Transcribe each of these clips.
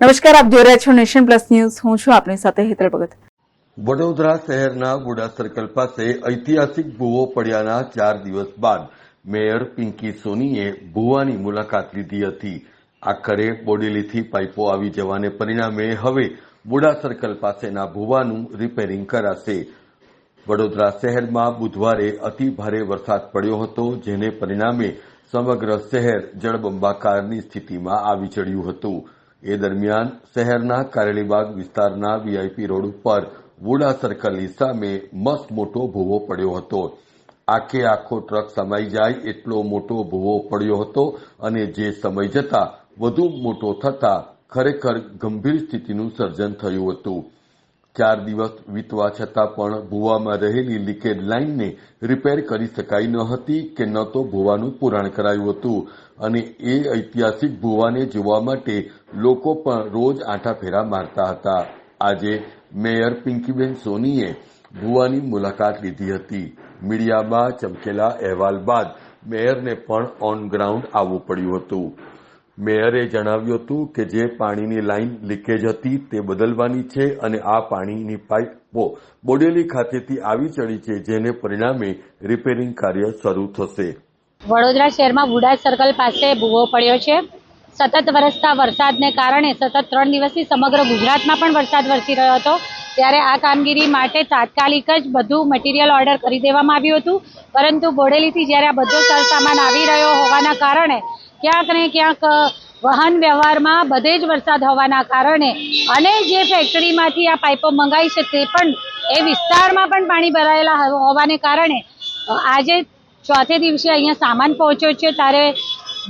નમસ્કાર, આપ જોઈ રહ્યા છો નેશન પ્લસ ન્યૂઝ. હું છું આપની સાથે હેતલ ભગત. વડોદરા શહેરના બુડા સર્કલ પાસે ઐતિહાસિક ભૂવો પડ્યાના ચાર દિવસ બાદ મેયર પિંકી સોનીએ ભૂવાની મુલાકાત લીધી હતી. આખરે બોડેલીથી પાઇપો આવી જવાને પરિણામે હવે બુડા સર્કલ પાસેના ભૂવાનું રિપેરિંગ કરાશે. વડોદરા શહેરમાં બુધવારે અતિ ભારે વરસાદ પડ્યો હતો, જેને પરિણામે સમગ્ર શહેર જળબંબાકારની સ્થિતિમાં આવી ચડ્યું હતું. એ દરમિયાન શહેરના કારેલીબાગ વિસ્તારના વીઆઈપી રોડ ઉપર વુડા સર્કલની સામે મસ્ત મોટો ભૂવો પડ્યો હતો. આખે આખો ટ્રક સમાઈ જાય એટલો મોટો ભૂવો પડ્યો હતો અને જે સમય જતા વધુ મોટો થતા ખરેખર ગંભીર સ્થિતિનું સર્જન થયું હતું. ચાર દિવસ વીતવા છતાં પણ ભૂવામાં રહેલી લીકેજ લાઇનને રિપેર કરી શકાઈ ન હતી કે ન તો ભુવાનું પુરાણ કરાયું હતું. અને એ ઐતિહાસિક ભૂવાને જોવા માટે લોકો પણ રોજ આંટા ફેરા મારતા હતા. આજે મેયર પિંકીબેન સોનીએ ભુવાની મુલાકાત લીધી હતી. મીડિયામાં ચમકેલા અહેવાલ બાદ મેયરને પણ ઓન ગ્રાઉન્ડ આવવું પડ્યું હતું. મેયરે જણાવ્યું હતું કે જે પાણીની લાઇન લીકેજ હતી તે બદલવાની છે અને આ પાણીની પાઇપો બોડેલી ખાતેથી આવી ચડી છે, જેને પરિણામે રિપેરિંગ કાર્ય શરૂ થશે. વડોદરા શહેરમાં વુડા સર્કલ પાસે ભૂવો પડ્યો છે. સતત વરસતા વરસાદને કારણે સતત ત્રણ દિવસથી સમગ્ર ગુજરાતમાં પણ વરસાદ વરસી રહ્યો હતો. ત્યારે આ કામગીરી માટે તાત્કાલિક જ બધું મટીરિયલ ઓર્ડર કરી દેવામાં આવ્યું હતું. પરંતુ બોડેલીથી જ્યારે આ બધો સરસામાન આવી રહ્યો હોવાના કારણે ક્યાંક ને ક્યાંક વાહન વ્યવહારમાં બધે જ વરસાદ હોવાના કારણે અને જે ફેક્ટરીમાંથી આ પાઇપો મંગાવી છે તે પણ એ વિસ્તારમાં પણ પાણી ભરાયેલા હોવાને કારણે આજે ચોથે દિવસે અહીંયા સામાન પહોંચ્યો છે. ત્યારે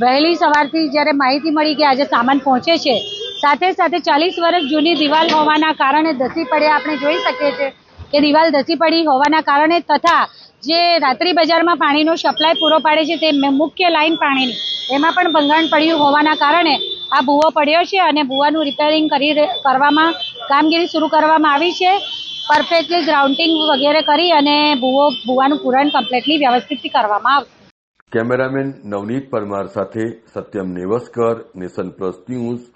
વહેલી સવારથી જ્યારે માહિતી મળી કે આજે સામાન પહોંચે છે સાથે સાથે ચાલીસ વર્ષ જૂની દિવાલ હોવાના કારણે ધસી પડ્યા. આપણે જોઈ શકીએ છીએ કે દિવાલ ધસી પડી હોવાના કારણે તથા જે રાત્રિ બજારમાં પાણીનો સપ્લાય પૂરો પાડે છે તે મુખ્ય લાઇન પાણીની. એમાં પણ ભંગાણ પડ્યું હોવાના કારણે આ ભૂવો પડ્યો છે અને ભૂવાનું રિપેરિંગ કરી કરવામાં કામગીરી શરૂ કરવામાં આવી છે. પરફેક્ટલી ગ્રાઉન્ડિંગ વગેરે કરી અને ભૂવો, ભૂવાનું પુરાણ કમ્પ્લીટલી વ્યવસ્થિત કરવામાં આવશે. કેમેરામેન નવનીત પરમાર સાથે Satyam Nevaskar, Nation Plus News